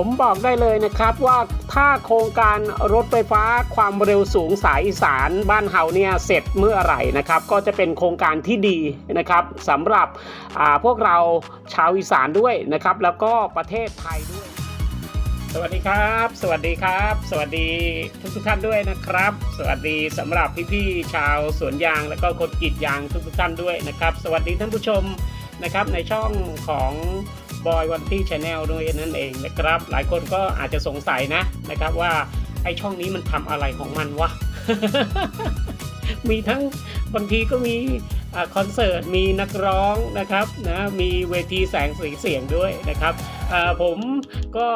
ผมบอกได้เลยนะครับว่าถ้าโครงการรถไฟฟ้าความเร็วสูงสายอีสานบ้านเฮาเนี่ยเสร็จเมื่อไหร่นะครับก็จะเป็นโครงการที่ดีนะครับสำหรับพวกเราชาวอีสานด้วยนะครับแล้วก็ประเทศไทยด้วย สวัสดีครับ สวัสดีครับ สวัสดีทุกทุกท่านด้วยนะครับ สวัสดีสำหรับพี่ๆชาวสวนยางและก็คนกรีดยางทุกทุกท่านด้วยนะครับ สวัสดีท่านผู้ชมนะครับในช่องของ บอยวันที่ชาแนลด้วยนั่นเองนะครับ หลายคนก็อาจจะสงสัยนะนะครับว่าไอช่องนี้มันทำอะไรของมันวะ มีทั้งบางทีก็มีอคอนเสิร์ต มีนักร้องนะครับนะมีเวทีแสงสีเสียงด้วยนะครับผมก็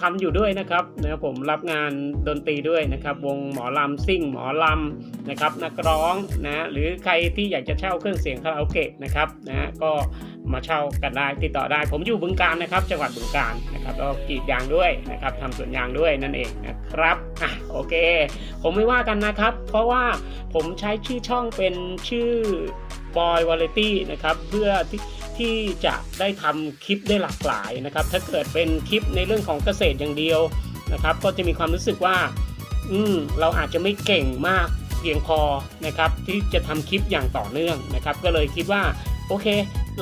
ทำอยู่ด้วยนะครับนะผมรับงานดนตรีด้วยนะครับ วงหมอลำซิ่งหมอลำนะครับนักร้องนะหรือใครที่อยากจะเช่าเครื่องเสียงคาราโอเกะนะครับนะก็ มาเช่ากันได้ติดต่อได้ ผมอยู่บึงการนะครับ จังหวัดบึงการนะครับแล้วก็กรีดยางด้วยนะครับทำสวนยางด้วยนั่นเองนะครับอะโอเค ผมไม่ว่ากันนะครับ เพราะว่าผมใช้ชื่อช่องเป็นชื่อบอยวาเลตี้นะครับเพื่อที่ที่จะได้ทำคลิปได้หลากหลายนะครับ ถ้าเกิดเป็นคลิปในเรื่องของเกษตรอย่างเดียวนะครับ ก็จะมีความรู้สึกว่า อืมเราอาจจะไม่เก่งมากเพียงพอนะครับ ที่จะทำคลิปอย่างต่อเนื่องนะครับ ก็เลยคิดว่าโอเค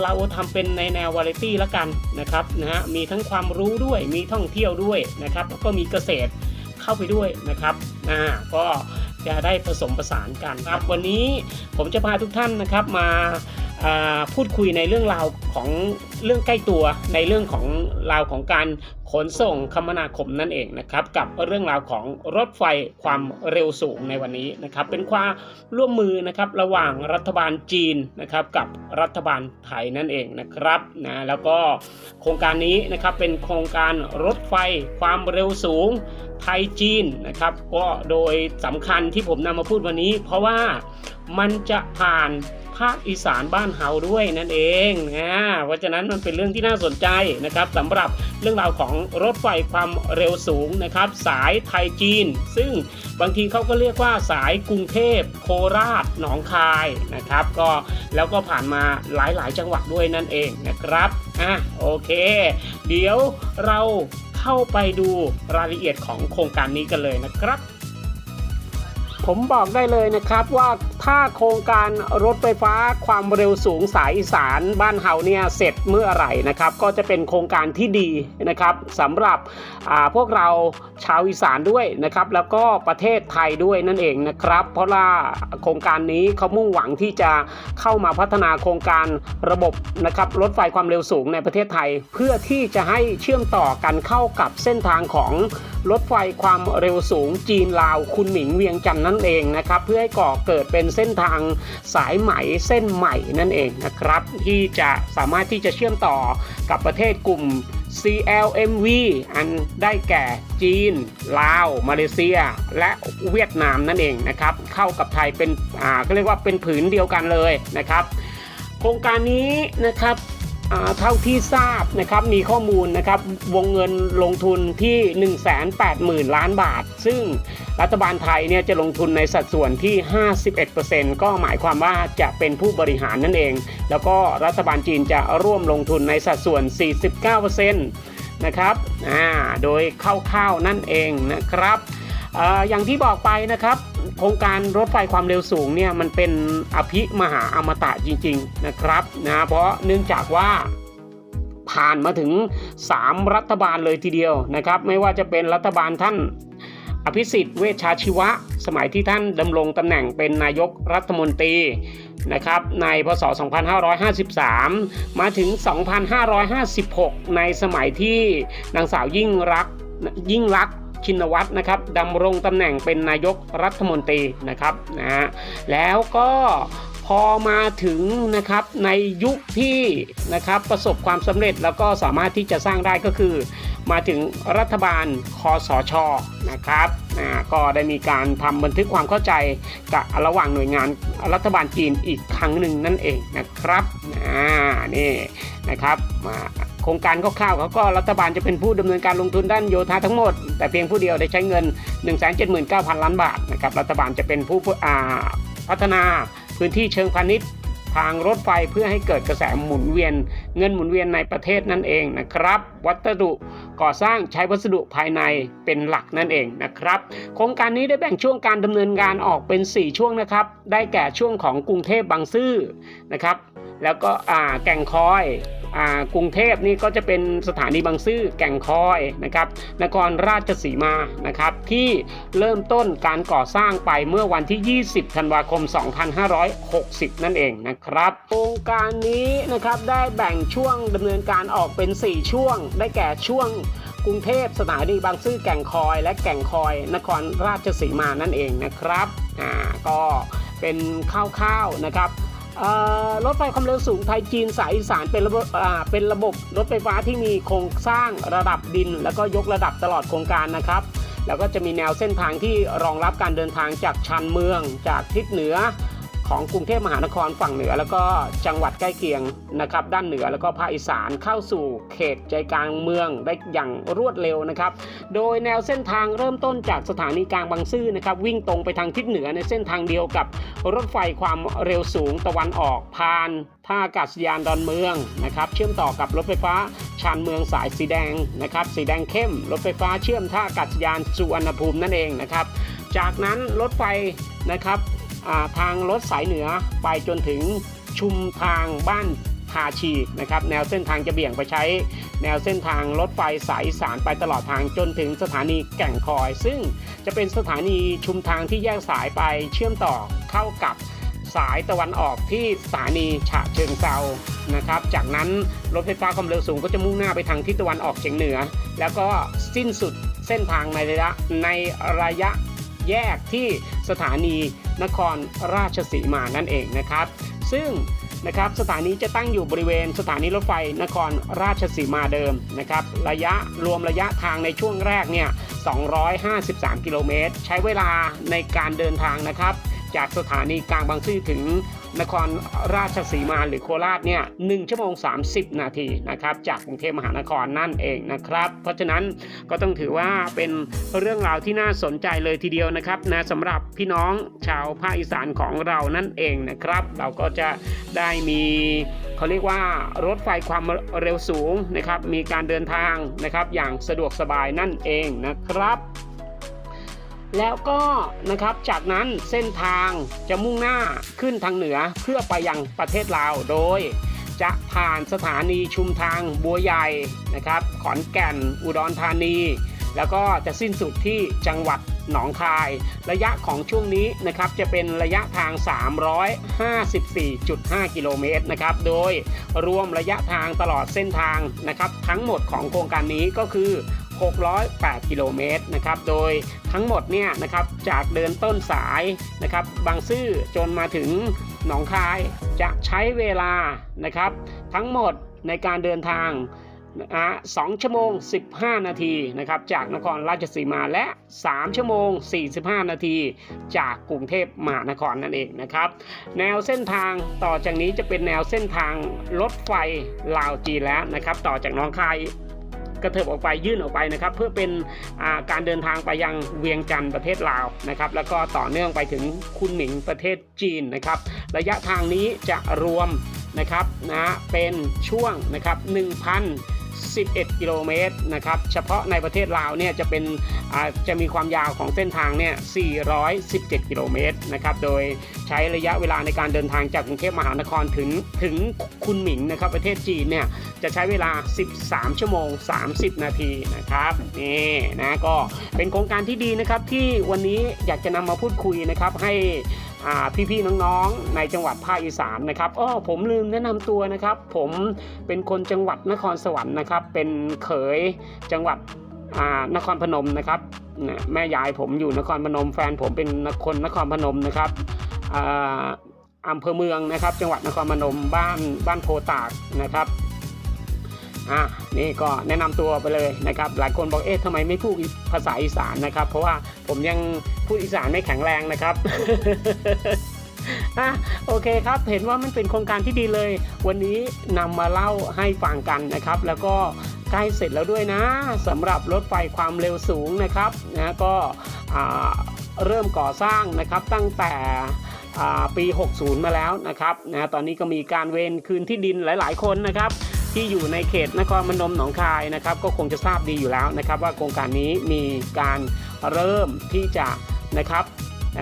เราทำเป็นในแนววาไรตี้ละกันนะครับนะฮะมีทั้งความรู้ด้วยมีท่องเที่ยวด้วยนะครับแล้วก็มีเกษตรเข้าไปด้วยนะครับอ่าก็จะได้ผสมผสานกันครับวันนี้ผมจะพาทุกท่านนะครับมา พูดคุยในเรื่องราวของเรื่องใกล้ตัวในเรื่องของราวของการขนส่งคมนาคมนั่นเองนะครับกับเรื่องราวของรถไฟความเร็วสูงในวันนี้นะครับเป็นความร่วมมือนะครับระหว่างรัฐบาลจีนนะครับกับรัฐบาลไทยนั่นเองนะครับนะแล้วก็โครงการนี้นะครับเป็นโครงการรถไฟความเร็วสูงไทยจีนนะครับก็โดยสำคัญที่ผมนำมาพูดวันนี้ เพราะว่า มันจะผ่านภาคอีสานบ้านเฮาด้วยนั่นเองนะเพราะฉะนั้นมันเป็นเรื่องที่น่าสนใจนะครับสำหรับเรื่องราวของรถไฟความเร็วสูงนะครับ สายไทยจีน ซึ่งบางทีเขาก็เรียกว่าสายกรุงเทพโคราชหนองคายนะครับ ก็แล้วก็ผ่านมาหลายๆ จังหวัดด้วยนั่นเองนะครับอะโอเค เดี๋ยวเราเข้าไปดูรายละเอียดของโครงการนี้กันเลยนะครับ ผมบอกได้เลยนะครับว่าถ้าโครงการรถไฟฟ้าความเร็วสูงสายอีสานบ้านเฮาเนี่ยเสร็จเมื่อไหร่นะครับ ก็จะเป็นโครงการที่ดีนะครับสำหรับพวกเราชาวอีสานด้วยนะครับ แล้วก็ประเทศไทยด้วยนั่นเองนะครับ เพราะว่าโครงการนี้เขามุ่งหวังที่จะเข้ามาพัฒนาโครงการระบบนะครับรถไฟความเร็วสูงในประเทศไทย เพื่อที่จะให้เชื่อมต่อกันเข้ากับเส้นทางของรถไฟความเร็วสูงจีนลาวคุณหมิงเวียงจันทร์นั่นเองนะครับ เพื่อให้ก่อเกิดเป็นเส้นทางสายไหมเส้นใหม่นั่นเองนะครับ ที่จะสามารถที่จะเชื่อมต่อกับประเทศกลุ่ม CLMV อันได้แก่จีน ลาว มาเลเซีย และเวียดนามนั่นเองนะครับ เข้ากับไทยเป็นอ่าก็เรียกว่าเป็นผืนเดียวกันเลยนะครับ โครงการนี้นะครับ เท่าที่ทราบนะครับมีข้อมูลนะครับวงเงินลงทุนที่ 180,000 ล้านบาท ซึ่งรัฐบาลไทยเนี่ยจะลงทุนในสัดส่วนที่ 51%ก็หมายความว่าจะเป็นผู้บริหารนั่นเอง แล้วก็รัฐบาลจีนจะร่วมลงทุนในสัดส่วน 49%นะครับอ่าโดยคร่าวๆนั่นเองนะครับ อย่างที่บอกไปนะครับโครงการรถไฟความเร็วสูงเนี่ยมันเป็นอภิมหาอมตะจริง ๆนะครับนะเพราะเนื่องจากว่าผ่านมาถึง 3 รัฐบาลเลยทีเดียวนะครับ ไม่ว่าจะเป็นรัฐบาลท่านอภิสิทธิ์เวชชาชีวะ สมัยที่ท่านดำรงตำแหน่งเป็นนายกรัฐมนตรีนะครับในพศ 2553 มาถึง 2556 ในสมัยที่นางสาวยิ่งรักยิ่งรัก ชินวัตรนะครับดำรงตำแหน่งเป็นนายกรัฐมนตรีนะครับนะฮะแล้วก็พอมาถึงนะครับในยุคที่นะครับประสบความสำเร็จแล้วก็สามารถที่จะสร้างได้ก็คือ มาถึงรัฐบาลคอสชนะครับนะก็ได้มีการทำบันทึกความเข้าใจกับระหว่างหน่วยงานรัฐบาลจีนอีกครั้งหนึ่งนั่นเองนะครับอ่านี่นะครับมา ครงการคร่าวๆเขาก็รัฐบาลจะเป็นผู้ดำเนินการลงทุนด้านโยธาทั้งหมด แต่เพียงผู้เดียวได้ใช้เงิน 179,000 ล้านบาทนะครับรัฐบาลจะเป็นผู้พัฒนาพื้นที่เชิงพาณิชย์ทางรถไฟเพื่อให้เกิดกระแสหมุนเวียน เงินหมุนเวียนในประเทศนั่นเองนะครับ วัสดุ ก่อสร้างใช้วัสดุภายในเป็นหลักนั่นเองนะครับ โครงการนี้ได้แบ่งช่วงการดำเนินงานออกเป็น 4 ช่วงนะครับ ได้แก่ช่วงของกรุงเทพบางซื่อนะครับ แล้วก็อ่าแก่งคอยอ่ากรุงเทพนี่ก็จะเป็นสถานีบางซื่อแก่งคอยนะครับนครราชสีมานะครับที่เริ่มต้นการก่อสร้างไปเมื่อวันที่ 20 ธันวาคม 2560 นั่นเองนะครับโครงการนี้นะครับได้แบ่งช่วงดำเนินการออกเป็น 4 ช่วง ได้แก่ช่วง กรุงเทพสถานีบางซื่อแก่งคอยและแก่งคอย นครราชสีมานั่นเองนะครับอ่าก็เป็นคร่าวๆนะครับอ่อรถไฟความเร็วสูงไทยจีนสายอีสานเป็นระบบอ่าเป็นระบบรถไฟฟ้าที่มีโครงสร้างระดับดิน แล้วก็ยกระดับตลอดโครงการนะครับ แล้วก็จะมีแนวเส้นทางที่รองรับการเดินทางจากชานเมืองจากทิศเหนือ ของกรุงเทพมหานครฝั่งเหนือ แล้วก็จังหวัดใกล้เคียงนะครับด้านเหนือแล้วก็ภาคอีสานเข้าสู่เขตใจกลางเมืองได้อย่างรวดเร็วนะครับ โดยแนวเส้นทางเริ่มต้นจากสถานีกลางบางซื่อนะครับวิ่งตรงไปทางทิศเหนือในเส้นทางเดียวกับรถไฟความเร็วสูงตะวันออกผ่านท่าอากาศยานดอนเมืองนะครับเชื่อมต่อกับรถไฟฟ้าชานเมืองสายสีแดงนะครับสีแดงเข้ม รถไฟฟ้าเชื่อมท่าอากาศยานสุวรรณภูมินั่นเองนะครับจากนั้นรถไฟนะครับ ทางรถสายเหนือไปจนถึงชุมทางบ้านทาชีนะครับแนวเส้นทางจะเบี่ยงไปใช้ แนวเส้นทางรถไฟสายสานไปตลอดทางจนถึงสถานีแก่งคอย ซึ่งจะเป็นสถานีชุมทางที่แยกสายไปเชื่อมต่อเข้ากับสายตะวันออกที่สถานีฉะเชิงเซานะครับ จากนั้นรถไฟฟ้าความเร็วสูงก็จะมุ่งหน้าไปทางทิศตะวันออกเฉียงเหนือ แล้วก็สิ้นสุดเส้นทางในระยะในระยะ แยกที่สถานีนครราชสีมานั่นเองนะครับ ซึ่งนะครับสถานีจะตั้งอยู่บริเวณสถานีรถไฟนครราชสีมาเดิมนะครับระยะรวมระยะทางในช่วงแรกเนี่ย 253 กิโลเมตร ใช้เวลาในการเดินทางนะครับ จากสถานีกลางบางซื่อถึง นครราชสีมาหรือโคราชเนี่ย1ชั่วโมง 30 นาทีนะครับจากกรุงเทพมหานครนั่นเองนะครับ เพราะฉะนั้นก็ต้องถือว่าเป็นเรื่องราวที่น่าสนใจเลยทีเดียวนะครับนะสำหรับพี่น้องชาวภาคอีสานของเรานั่นเองนะครับ เราก็จะได้มีเขาเรียกว่ารถไฟความเร็วสูงนะครับมีการเดินทางนะครับอย่างสะดวกสบายนั่นเองนะครับ แล้วก็นะครับจากนั้นเส้นทางจะมุ่งหน้าขึ้นทางเหนือเพื่อไปยังประเทศลาวโดย จะผ่านสถานีชุมทางบัวใหญ่นะครับ ขอนแก่นอุดรธานี แล้วก็จะสิ้นสุดที่จังหวัดหนองคาย ระยะของช่วงนี้นะครับจะเป็นระยะทาง 354.5 กิโลเมตรนะครับ โดยรวมระยะทางตลอดเส้นทางนะครับ ทั้งหมดของโครงการนี้ก็คือ 608 กิโลเมตรนะครับ โดยทั้งหมดเนี่ยนะครับจากเดินต้นสายนะครับ บางซื่อจนมาถึงหนองคายจะใช้เวลานะครับ ทั้งหมดในการเดินทางนะ2ชั่วโมง 15 นาทีนะครับจากนครราชสีมาและ 3 ชั่วโมง 45 นาทีจากกรุงเทพมหานครนั่นเองนะครับแนวเส้นทางต่อจากนี้จะเป็นแนวเส้นทางรถไฟลาวจีนแล้วนะครับ ต่อจากหน้องคาย กระเถิบออกไปยื่นออกไปนะครับ เพื่อเป็นการเดินทางไปยังเวียงจันทร์ประเทศลาวนะครับ แล้วก็ต่อเนื่องไปถึงคุนหมิงประเทศจีนนะครับ ระยะทางนี้จะรวมนะครับนะเป็นช่วงนะครับ 11 กิโลเมตรนะครับเฉพาะในประเทศลาวเนี่ยจะเป็นจะมีความยาวของเส้นทางเนี่ย 417 กิโลเมตรนะครับโดยใช้ระยะเวลาในการเดินทางจากกรุงเทพมหานครถึงถึงคุนหมิงนะครับประเทศจีนเนี่ยจะใช้เวลา 13 ชั่วโมง 30 นาทีนะครับนี่นะก็เป็นโครงการที่ดีนะครับที่วันนี้อยากจะนำมาพูดคุยนะครับให้ พี่ๆน้องๆ ในจังหวัดภาคอีสานนะครับอ้อผมลืมแนะนำตัวนะครับ ผมเป็นคนจังหวัดนครสวรรค์นะครับ เป็นเขยจังหวัดนครพนมนะครับแม่ยายผมอยู่นครพนม แฟนผมเป็นคนนครพนมนะครับอ่าอำเภอเมืองนะครับ จังหวัดนครพนมบ้านบ้านโพตากนะครับ อะนี่ก็แนะนำตัวไปเลยนะครับ หลายคนบอกเอ๊ะทำไมไม่พูดภาษาอีสานนะครับ เพราะว่าผมยังพูดอีสานไม่แข็งแรงนะครับอะโอเคครับเห็นว่ามันเป็นโครงการที่ดีเลย วันนี้นำมาเล่าให้ฟังกันนะครับ แล้วก็ใกล้เสร็จแล้วด้วยนะสำหรับรถไฟความเร็วสูงนะครับนะก็เริ่มก่อสร้างนะครับตั้งแต่ปี 60 มาแล้วนะครับนะตอนนี้ก็มีการเวนคืนที่ดินหลาย ๆ คนนะครับ ที่อยู่ในเขตนครพนมหนองคายนะครับก็คงจะทราบดีอยู่แล้วนะครับ ว่าโครงการนี้มีการเริ่มที่จะนะครับเ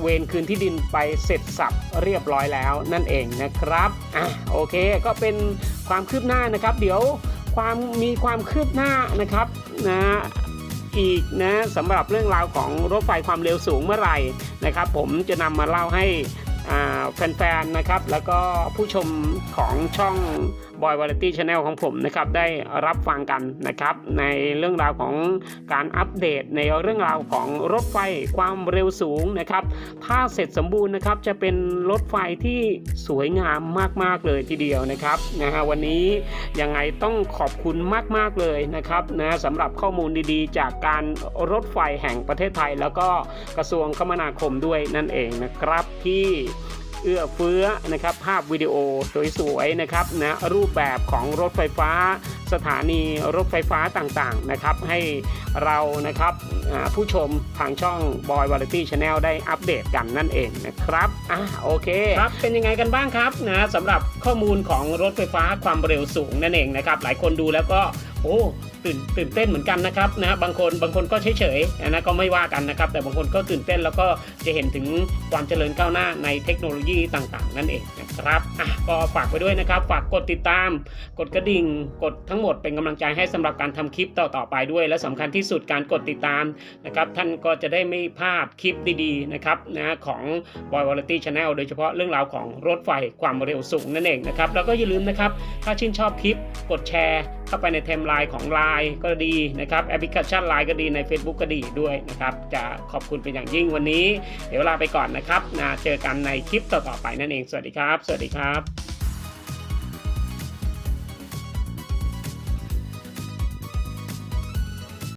เวนคืนที่ดินไปเสร็จสับเรียบร้อยแล้วนั่นเองนะครับอะโอเคก็เป็นความคืบหน้านะครับ เดี๋ยวความมีความคืบหน้านะครับนะอีกนะสำหรับเรื่องราวของรถไฟความเร็วสูงเมื่อไหร่นะครับ ผมจะนำมาเล่าให้แฟนๆนะครับ แล้วก็ผู้ชมของช่อง Boy Variety Channel ของผมนะครับได้รับฟังกันนะครับ ในเรื่องราวของการอัปเดตในเรื่องราวของรถไฟความเร็วสูงนะครับ ถ้าเสร็จสมบูรณ์นะครับจะเป็นรถไฟที่สวยงามมาก ๆ เลยทีเดียวนะครับนะฮะวันนี้ยังไงต้องขอบคุณมาก ๆ เลยนะครับนะสำหรับข้อมูลดีๆ จากการรถไฟแห่งประเทศไทย แล้วก็กระทรวงคมนาคมด้วยนั่นเองนะครับที่ เอื้อเฟื้อนะครับภาพวิดีโอสวยๆนะครับนะรูปแบบของรถไฟฟ้า สถานีรถไฟฟ้าต่างๆนะครับให้เรานะครับอ่าผู้ชมทางช่อง Boy Variety Channel ได้อัปเดตกันนั่นเองนะครับอะโอเคครับเป็นยังไงกันบ้างครับนะสำหรับข้อมูลของรถไฟฟ้าความเร็วสูงนั่นเองนะครับหลายคนดูแล้วก็โอ้ ตื่นตื่นเต้นเหมือนกันนะครับนะบางคนบางคนก็เฉยๆนะก็ไม่ว่ากันนะครับ แต่บางคนก็ตื่นเต้นแล้วก็จะเห็นถึงความเจริญก้าวหน้าในเทคโนโลยีต่างๆ นั่นเองนะครับอะก็ฝากไปด้วยนะครับ ฝากกดติดตาม กดกระดิ่ง กดทั้งหมดเป็นกำลังใจให้สำหรับการทำคลิปต่อๆไปด้วย และสำคัญที่สุดการกดติดตามนะครับท่านก็จะได้ไม่พลาดคลิปดีๆนะครับนะของ Boy v a r i t y Channel โดยเฉพาะเรื่องราวของรถไฟความเร็วสูงนั่นเองนะครับแล้วก็อย่าลืมนะครับถ้าชื่นชอบคลิปกดแชร์เข้าไปในเทมไลน์ของ Line ก็ดีนะครับแอปพลิเคชัน Line ก็ดีใน Facebook ก็ดีด้วยนะครับ จะขอบคุณเป็นอย่างยิ่งวันนี้ เดี๋ยวลาไปก่อนนะครับนะเจอกันในคลิปต่อๆไปนั่นเอง สวัสดีครับ สวัสดีครับ